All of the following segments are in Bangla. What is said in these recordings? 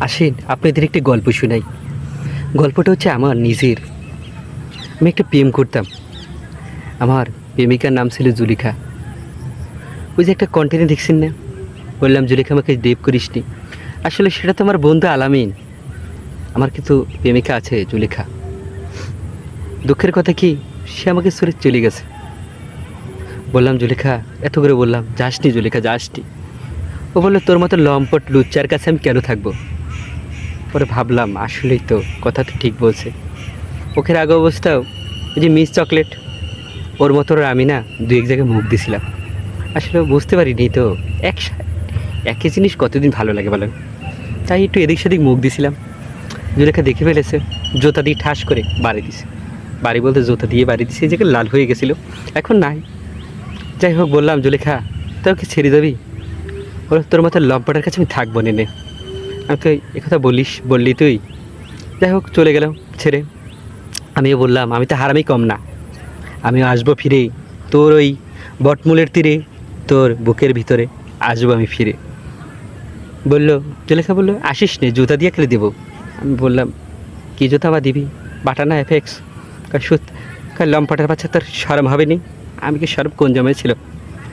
আসেন, আপনাদের একটি গল্প শোনাই। গল্পটা হচ্ছে আমার নিজের। আমি একটা প্রেম করতাম। আমার প্রেমিকার নাম ছিল জুলিখা। ওই যে একটা কন্টেন্ট দেখছেন না? বললাম, জুলিখা, আমাকে দেব করিস নি। আসলে সেটা তো আমার বন্ধু আলামিন। আমার কিন্তু প্রেমিকা আছে, জুলিখা। দুঃখের কথা কি, সে আমাকে সরে চলে গেছে। বললাম, জুলিখা, এত করে বললাম, যাসনি জুলিখা, যাসনি। ও বলল, তোর মতো লম্পট লুচ্চার কাছে আমি কেন থাকব? পরে ভাবলাম, আসলেই তো কথা তো ঠিক বলছে। ওখের আগে অবস্থাও এই যে মিস চকলেট, ওর মতো আমি না দু এক জায়গায় মুখ দিছিলাম আসলে বুঝতে পারিনি তো, এক একই জিনিস কতদিন ভালো লাগে বলেন। তাই একটু এদিক সেদিক মুখ দিছিলাম জুলেখা দেখে ফেলেছে, জোতা দিয়ে ঠাস করে বাড়ি দিছে। বাড়ি বলতে জোতা দিয়ে বাড়ি দিছে জায়গায় লাল হয়ে গেছিল, এখন নাই। যাই হোক বললাম, জুলেখা, তোকে ছেড়ে যাবি ওর তোর মতো লম্পটার কাছে আমি থাকব নেনে আমাকে একথা বলিস, বললি তুই? যাই হোক, চলে গেলাম ছেড়ে। আমিও বললাম, আমি তো হারামি কম না। আমি আসব ফিরে। তোর ওই বটমূলের তীরে, তোর বুকের ভিতরে আসব আমি ফিরে। বলল, জলেখা বলল, আসিস নে, জুতা দিয়ে খেলে দেবো। আমি বললাম, কি জুতা বা দিবি? বাটা না এফেক্স সুত। লম্পটার বাচ্চা তোর সরম হবে নি? আমি কি সরম কোন জমে ছিল?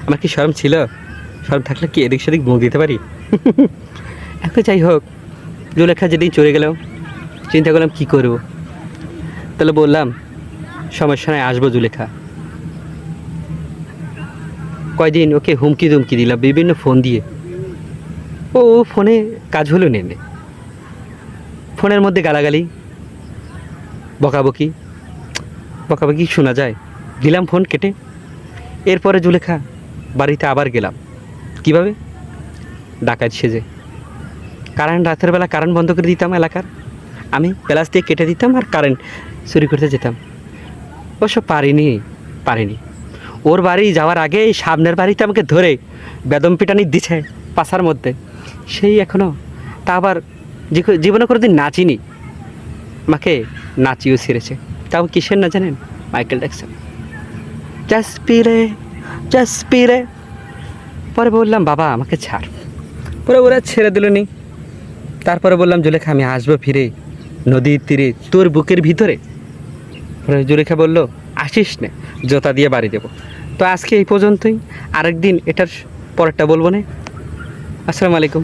আমার কি সরম ছিল? সরম থাকলে কি এদিক সেদিক মুখ দিতে পারি? এখন যাই হোক, জুলেখা যেদিন চলে গেলাম চিন্তা করলাম কী করব। তাহলে বললাম সমস্যা নাই আসব জুলেখা। কয়দিন ওকে হুমকি দুমকি দিলাম, বিভিন্ন ফোন দিয়ে। ও ও ফোনে কাজ হলো নেনে ফোনের মধ্যে গালাগালি, বকাবকি। বকাবকি শোনা যায়, দিলাম ফোন কেটে। এরপরে জুলেখা বাড়িতে আবার গেলাম। কীভাবে? ডাকাত সেজে। কারেন্ট, রাতের বেলা কারেন্ট বন্ধ করে দিতাম এলাকার। আমি প্লাস দিয়ে কেটে দিতাম আর কারেন্ট চুরি করতে যেতাম। অবশ্য পারিনি পারিনি। ওর বাড়ি যাওয়ার আগে সামনের বাড়িতে আমাকে ধরে বেদম পিটানি দিছে পাশার মধ্যে। সেই এখনও তা আবার জীবনে কোনো দিন নাচিনি। আমাকে নাচিও ছেড়েছে। তাও কিসের না জানেন? Michael Jackson. জাসপিরে জাসপিরে পরে বললাম, বাবা, আমাকে ছাড়। পরে ওরা ছেড়ে দিল নি। তারপরে বললাম, জুলেখা, আমি আসব ফিরে নদীর তীরে তোর বুকের ভিতরে। জুলেখা বলল, আসিস নে, জোতা দিয়ে বাড়ি দেব। তো আজকে এই পর্যন্তই। আরেকদিন এটার পরেরটা বলব না। আসসালামু আলাইকুম।